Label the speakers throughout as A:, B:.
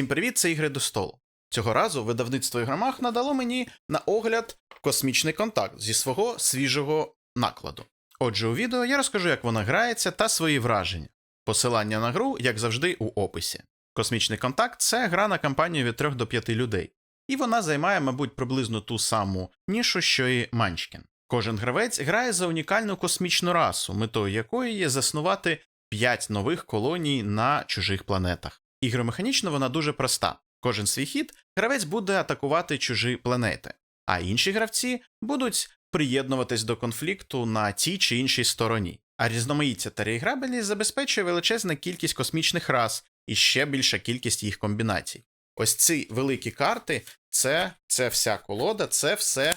A: Всім привіт, це ігри до столу. Цього разу видавництво ігромах надало мені на огляд космічний контакт зі свого свіжого накладу. Отже, у відео я розкажу, як вона грається та свої враження. Посилання на гру, як завжди, у описі. Космічний контакт це гра на кампанію від 3 до 5 людей, і вона займає, мабуть, приблизно ту саму нішу, що і Манчкін. Кожен гравець грає за унікальну космічну расу, метою якої є заснувати 5 нових колоній на чужих планетах. Ігромеханічно вона дуже проста. Кожен свій хід гравець буде атакувати чужі планети, а інші гравці будуть приєднуватись до конфлікту на тій чи іншій стороні. А різноманіття та реіграбельність забезпечує величезна кількість космічних рас і ще більша кількість їх комбінацій. Ось ці великі карти це, це вся колода, це все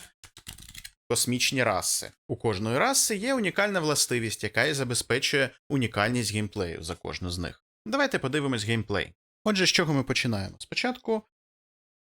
A: космічні раси. У кожної раси є унікальна властивість, яка і забезпечує унікальність геймплею за кожну з них. Давайте подивимось геймплей. Отже, з чого ми починаємо? Спочатку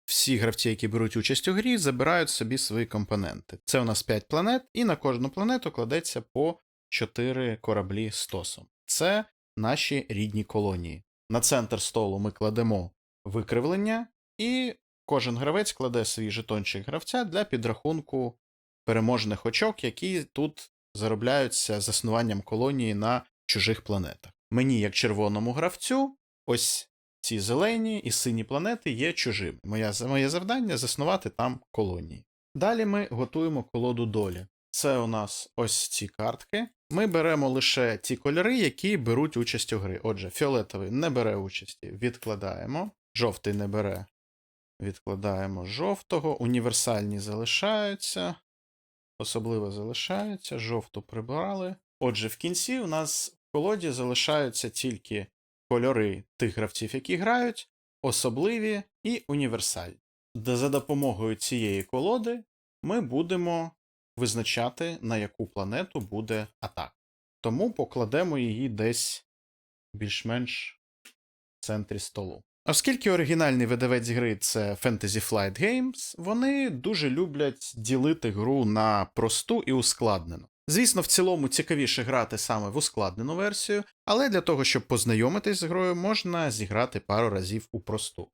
A: всі гравці, які беруть участь у грі, забирають собі свої компоненти. Це у нас 5 планет, і на кожну планету кладеться по 4 кораблі з тосом. Це наші рідні колонії. На центр столу ми кладемо викривлення, і кожен гравець кладе свій жетончик гравця для підрахунку переможних очок, які тут заробляються заснуванням колонії на чужих планетах. Мені, як червоному гравцю, ось ці зелені і сині планети є чужими. Моя, моє завдання заснувати там колонії. Далі ми готуємо колоду долі. Це у нас ось ці картки. Ми беремо лише ті кольори, які беруть участь у грі. Отже, фіолетовий не бере участі, відкладаємо. Жовтий не бере. Відкладаємо жовтого. Універсальні залишаються. Особливо залишаються. Жовту прибрали. Отже, в кінці у нас в колоді залишаються тільки кольори тих гравців, які грають, особливі і універсальні. Де за допомогою цієї колоди ми будемо визначати, на яку планету буде атака. Тому покладемо її десь більш-менш в центрі столу. Оскільки оригінальний видавець гри це Fantasy Flight Games, вони дуже люблять ділити гру на просту і ускладнену. Звісно, в цілому цікавіше грати саме в ускладнену версію, але для того, щоб познайомитись з грою, можна зіграти пару разів у просту.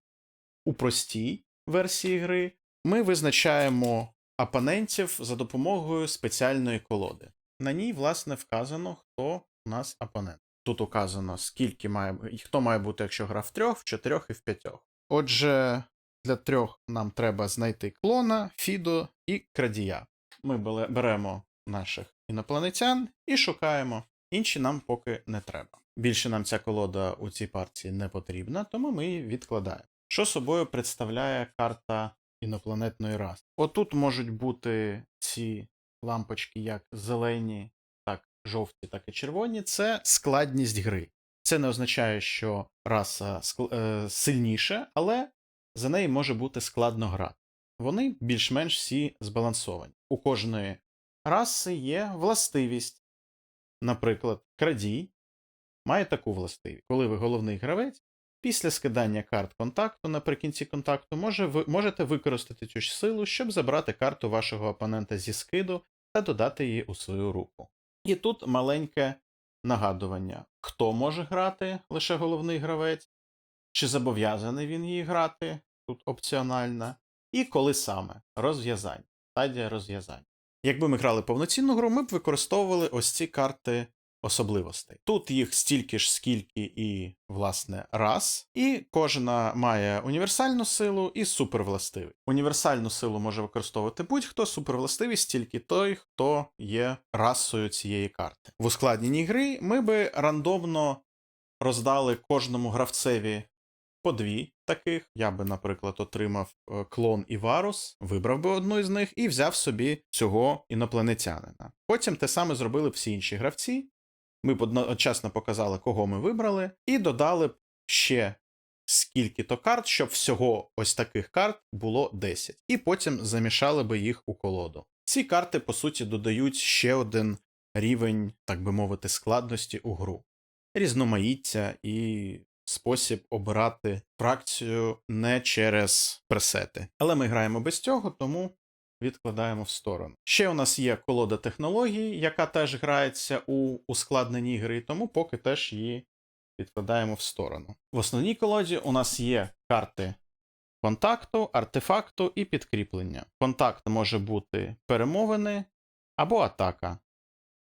A: У простій версії гри ми визначаємо опонентів за допомогою спеціальної колоди. На ній, власне, вказано, хто у нас опонент. Тут указано, скільки має хто має бути, якщо гра в трьох, в чотирьох і в п'ятьох. Отже, для трьох нам треба знайти клона, Фідо і крадія. Ми беремо наших інопланетян і шукаємо. Інші нам поки не треба. Більше нам ця колода у цій партії не потрібна, тому ми її відкладаємо. Що собою представляє карта інопланетної раси? Отут можуть бути ці лампочки як зелені, так жовті, так і червоні. Це складність гри. Це не означає, що раса е, сильніша, але за неї може бути складно грати. Вони більш-менш всі збалансовані. У кожної раси є властивість. Наприклад, крадій має таку властивість. Коли ви головний гравець, після скидання карт контакту наприкінці контакту може, ви можете використати цю ж силу, щоб забрати карту вашого опонента зі скиду та додати її у свою руку. І тут маленьке нагадування, хто може грати лише головний гравець, чи зобов'язаний він її грати, тут опціональна, і коли саме розв'язання, стадія розв'язання. Якби ми грали повноцінну гру, ми б використовували ось ці карти особливостей. Тут їх стільки ж, скільки і, власне, раз, і кожна має універсальну силу і супервластивість. Універсальну силу може використовувати будь-хто, супервластивість тільки той, хто є расою цієї карти. В ускладненій гри ми би рандомно роздали кожному гравцеві по дві таких. Я би, наприклад, отримав е, клон і Варус, вибрав би одну із них і взяв собі цього інопланетянина. Потім те саме зробили всі інші гравці. Ми б одночасно показали, кого ми вибрали, і додали б ще скільки-то карт, щоб всього ось таких карт було 10. І потім замішали би їх у колоду. Ці карти, по суті, додають ще один рівень, так би мовити, складності у гру. Різноманіття і спосіб обирати фракцію не через пресети. Але ми граємо без цього, тому відкладаємо в сторону. Ще у нас є колода технологій, яка теж грається у ускладненій гри, тому поки теж її відкладаємо в сторону. В основній колоді у нас є карти контакту, артефакту і підкріплення. Контакт може бути перемовини або атака.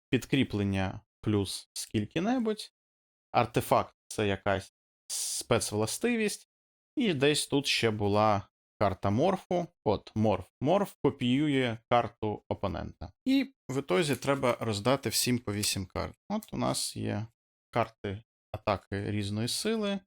A: Підкріплення плюс скільки-небудь. Артефакт це якась спецвластивість. І десь тут ще була карта морфу. От морф. Морф копіює карту опонента. І в ітозі треба роздати всім по 8 карт. От у нас є карти атаки різної сили,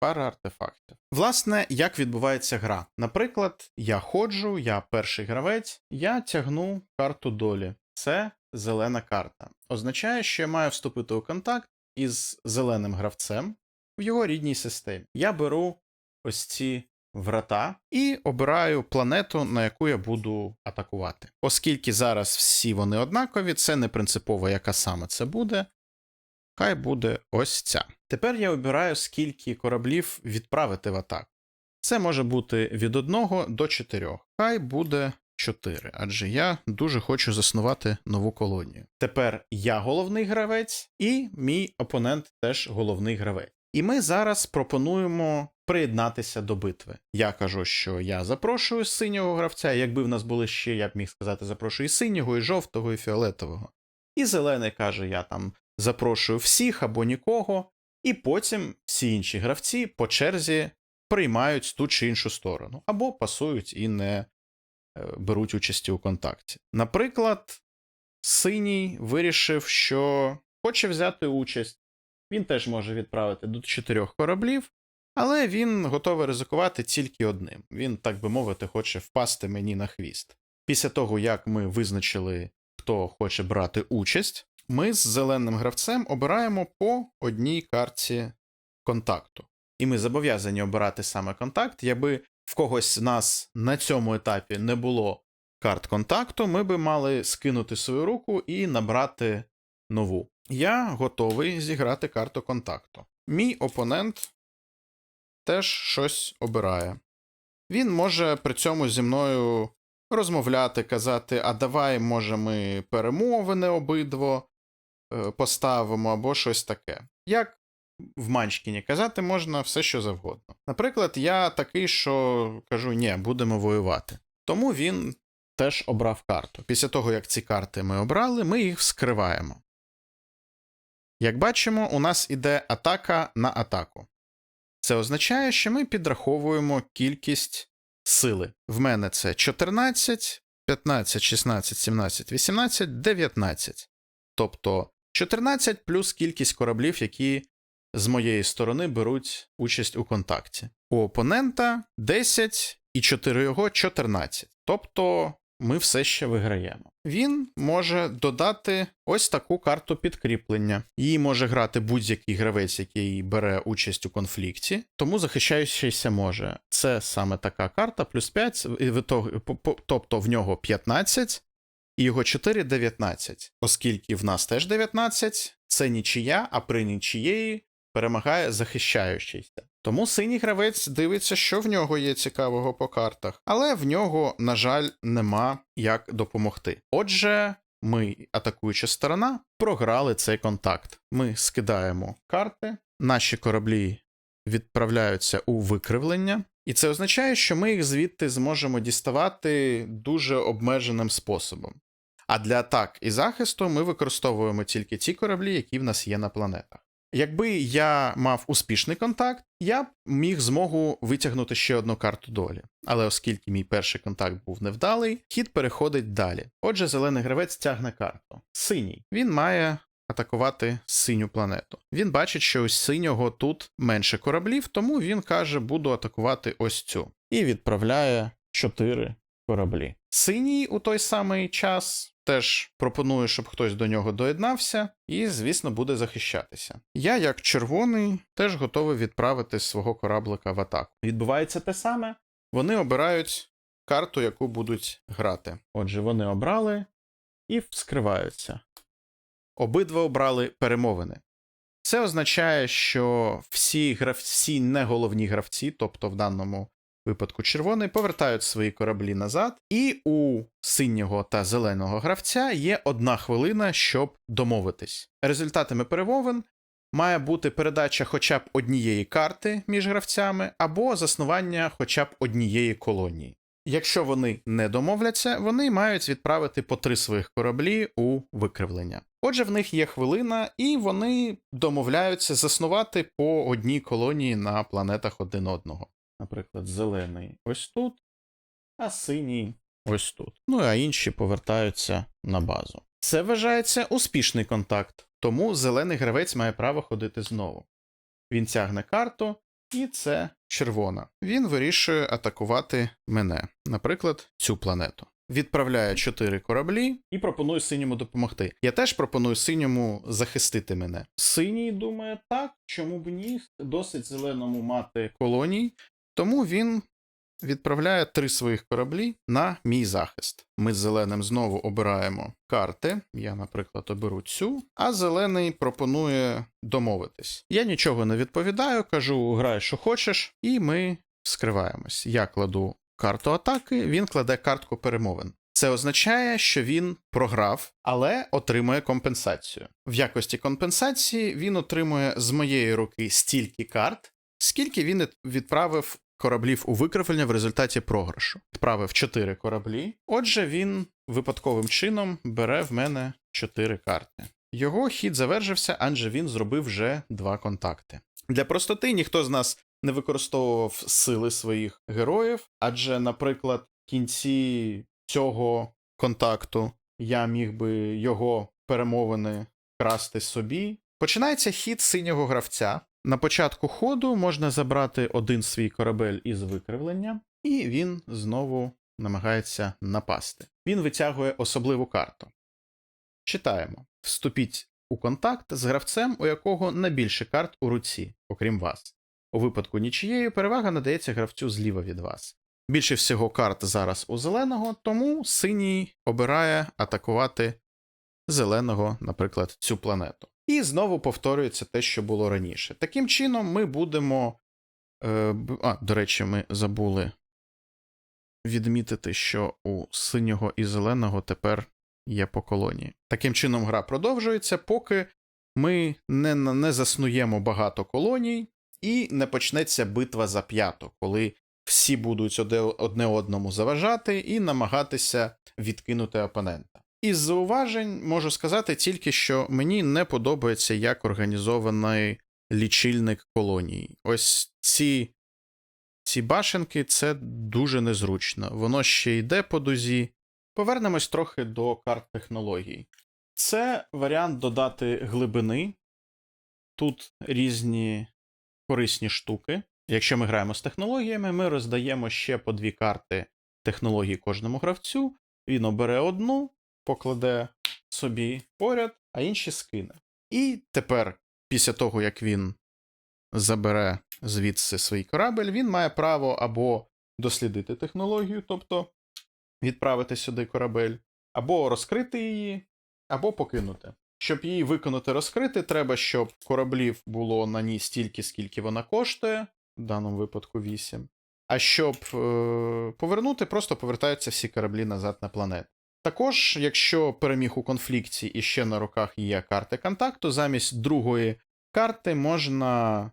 A: пара артефактів. Власне, як відбувається гра? Наприклад, я ходжу, я перший гравець, я тягну карту долі. Це зелена карта. Означає, що я маю вступити у контакт із зеленим гравцем в його рідній системі. Я беру ось ці врата і обираю планету, на яку я буду атакувати. Оскільки зараз всі вони однакові, це не принципово, яка саме це буде. Хай буде ось ця. Тепер я обираю, скільки кораблів відправити в атаку. Це може бути від 1 до 4. Хай буде 4, адже я дуже хочу заснувати нову колонію. Тепер я головний гравець, і мій опонент теж головний гравець. І ми зараз пропонуємо приєднатися до битви. Я кажу, що я запрошую синього гравця. Якби в нас були ще, я б міг сказати, запрошую і синього, і жовтого, і фіолетового. І зелений каже: я там запрошую всіх або нікого, і потім всі інші гравці по черзі приймають ту чи іншу сторону, або пасують і не беруть участі у контакті. Наприклад, синій вирішив, що хоче взяти участь. Він теж може відправити до чотирьох кораблів, але він готовий ризикувати тільки одним. Він, так би мовити, хоче впасти мені на хвіст. Після того, як ми визначили, хто хоче брати участь, ми з зеленим гравцем обираємо по одній карті контакту. І ми зобов'язані обирати саме контакт. Якби в когось нас на цьому етапі не було карт контакту, ми би мали скинути свою руку і набрати нову. Я готовий зіграти карту контакту. Мій опонент теж щось обирає. Він може при цьому зі мною розмовляти, казати: а давай, може, ми перемовини обидво е, поставимо, або щось таке. Як в Манчкіні казати можна все, що завгодно. Наприклад, я такий, що кажу, ні, будемо воювати. Тому він теж обрав карту. Після того, як ці карти ми обрали, ми їх вскриваємо. Як бачимо, у нас іде атака на атаку. Це означає, що ми підраховуємо кількість сили. В мене це 14, 15, 16, 17, 18, 19. Тобто 14 плюс кількість кораблів, які з моєї сторони беруть участь у контакті. У опонента 10 і 4 його 14. Тобто ми все ще виграємо. Він може додати ось таку карту підкріплення. Її може грати будь-який гравець, який бере участь у конфлікті, тому захищаючийся може. Це саме така карта, плюс 5, і в ітогі- по- по- тобто в нього 15, і його 4 19. Оскільки в нас теж 19, це нічия, а при нічиєї перемагає захищаючийся. Тому синій гравець дивиться, що в нього є цікавого по картах, але в нього, на жаль, нема як допомогти. Отже, ми, атакуюча сторона, програли цей контакт. Ми скидаємо карти, наші кораблі відправляються у викривлення, і це означає, що ми їх звідти зможемо діставати дуже обмеженим способом. А для атак і захисту ми використовуємо тільки ті кораблі, які в нас є на планетах. Якби я мав успішний контакт, я б міг змогу витягнути ще одну карту долі. Але оскільки мій перший контакт був невдалий, хід переходить далі. Отже, зелений гравець тягне карту. Синій. Він має атакувати синю планету. Він бачить, що у синього тут менше кораблів, тому він каже, буду атакувати ось цю. І відправляє 4 кораблі. Синій у той самий час теж пропонує, щоб хтось до нього доєднався, і, звісно, буде захищатися. Я, як червоний, теж готовий відправити свого кораблика в атаку. Відбувається те саме. Вони обирають карту, яку будуть грати. Отже, вони обрали і вскриваються. Обидва обрали перемовини. Це означає, що всі гравці, всі неголовні гравці, тобто в даному випадку червоний, повертають свої кораблі назад, і у синього та зеленого гравця є одна хвилина, щоб домовитись. Результатами перемовин має бути передача хоча б однієї карти між гравцями, або заснування хоча б однієї колонії. Якщо вони не домовляться, вони мають відправити по три своїх кораблі у викривлення. Отже, в них є хвилина, і вони домовляються заснувати по одній колонії на планетах один одного. Наприклад, зелений ось тут, а синій ось тут. Ну а інші повертаються на базу. Це вважається успішний контакт, тому зелений гравець має право ходити знову. Він тягне карту, і це червона. Він вирішує атакувати мене, наприклад, цю планету. Відправляє чотири кораблі і пропонує синьому допомогти. Я теж пропоную синьому захистити мене. Синій думає так, чому б ні, досить зеленому мати колоній, тому він відправляє три своїх кораблі на мій захист. Ми з зеленим знову обираємо карти. Я, наприклад, оберу цю, а зелений пропонує домовитись. Я нічого не відповідаю, кажу, грай, що хочеш, і ми скриваємось. Я кладу карту атаки, він кладе картку перемовин. Це означає, що він програв, але отримує компенсацію. В якості компенсації він отримує з моєї руки стільки карт, скільки він відправив кораблів у викривлення в результаті програшу. Відправив 4 кораблі. Отже, він випадковим чином бере в мене 4 карти. Його хід завершився, адже він зробив вже два контакти. Для простоти ніхто з нас не використовував сили своїх героїв, адже, наприклад, в кінці цього контакту я міг би його перемовини красти собі. Починається хід синього гравця. На початку ходу можна забрати один свій корабель із викривлення, і він знову намагається напасти. Він витягує особливу карту. Читаємо: Вступіть у контакт з гравцем, у якого найбільше карт у руці, окрім вас. У випадку нічієї перевага надається гравцю зліва від вас. Більше всього карт зараз у зеленого, тому синій обирає атакувати зеленого, наприклад, цю планету. І знову повторюється те, що було раніше. Таким чином, ми будемо. Е, а, до речі, ми забули відмітити, що у синього і зеленого тепер є по колонії. Таким чином, гра продовжується, поки ми не, не заснуємо багато колоній, і не почнеться битва за п'яту, коли всі будуть одне одному заважати і намагатися відкинути опонента. Із зауважень можу сказати тільки, що мені не подобається, як організований лічильник колонії. Ось ці ці башенки це дуже незручно. Воно ще йде по дузі. Повернемось трохи до карт технологій. Це варіант додати глибини. Тут різні корисні штуки. Якщо ми граємо з технологіями, ми роздаємо ще по дві карти технології кожному гравцю. Він обере одну, покладе собі поряд, а інші скине. І тепер, після того, як він забере звідси свій корабель, він має право або дослідити технологію, тобто відправити сюди корабель, або розкрити її, або покинути. Щоб її виконати розкрити, треба, щоб кораблів було на ній стільки, скільки вона коштує, в даному випадку 8. А щоб е- повернути, просто повертаються всі кораблі назад на планету. Також, якщо переміг у конфлікті і ще на руках є карти контакту, замість другої карти можна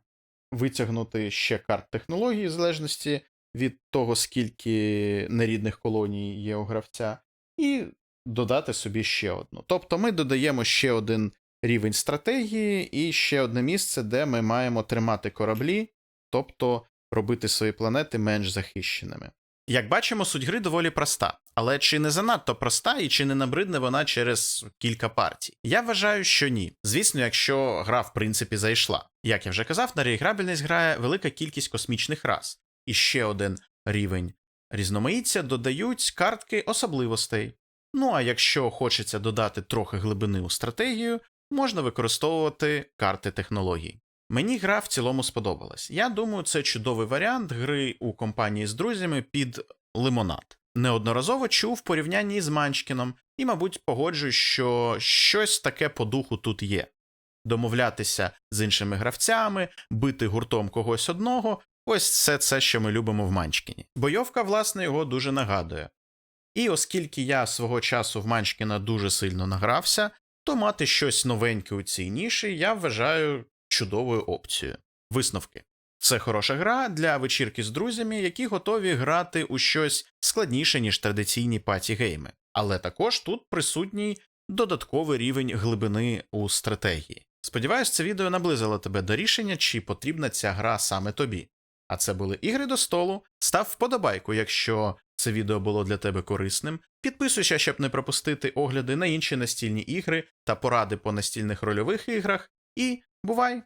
A: витягнути ще карт технології, в залежності від того, скільки нерідних колоній є у гравця, і додати собі ще одну. Тобто ми додаємо ще один рівень стратегії і ще одне місце, де ми маємо тримати кораблі, тобто робити свої планети менш захищеними. Як бачимо, суть гри доволі проста, але чи не занадто проста і чи не набридне вона через кілька партій? Я вважаю, що ні. Звісно, якщо гра в принципі зайшла. Як я вже казав, на реіграбельність грає велика кількість космічних рас, і ще один рівень різноманіття додають картки особливостей. Ну а якщо хочеться додати трохи глибини у стратегію, можна використовувати карти технологій. Мені гра в цілому сподобалась. Я думаю, це чудовий варіант гри у компанії з друзями під лимонад. Неодноразово чув порівнянні з Манчкіном і, мабуть, погоджуюсь, що щось таке по духу тут є. Домовлятися з іншими гравцями, бити гуртом когось одного ось все це, що ми любимо в Манчкіні. Бойовка, власне, його дуже нагадує. І оскільки я свого часу в Манчкіна дуже сильно награвся, то мати щось новеньке у цій ніші я вважаю чудовою опцією. Висновки. Це хороша гра для вечірки з друзями, які готові грати у щось складніше, ніж традиційні паті-гейми. Але також тут присутній додатковий рівень глибини у стратегії. Сподіваюсь, це відео наблизило тебе до рішення, чи потрібна ця гра саме тобі. А це були ігри до столу. Став вподобайку, якщо це відео було для тебе корисним. Підписуйся, щоб не пропустити огляди на інші настільні ігри та поради по настільних рольових іграх. І бувай!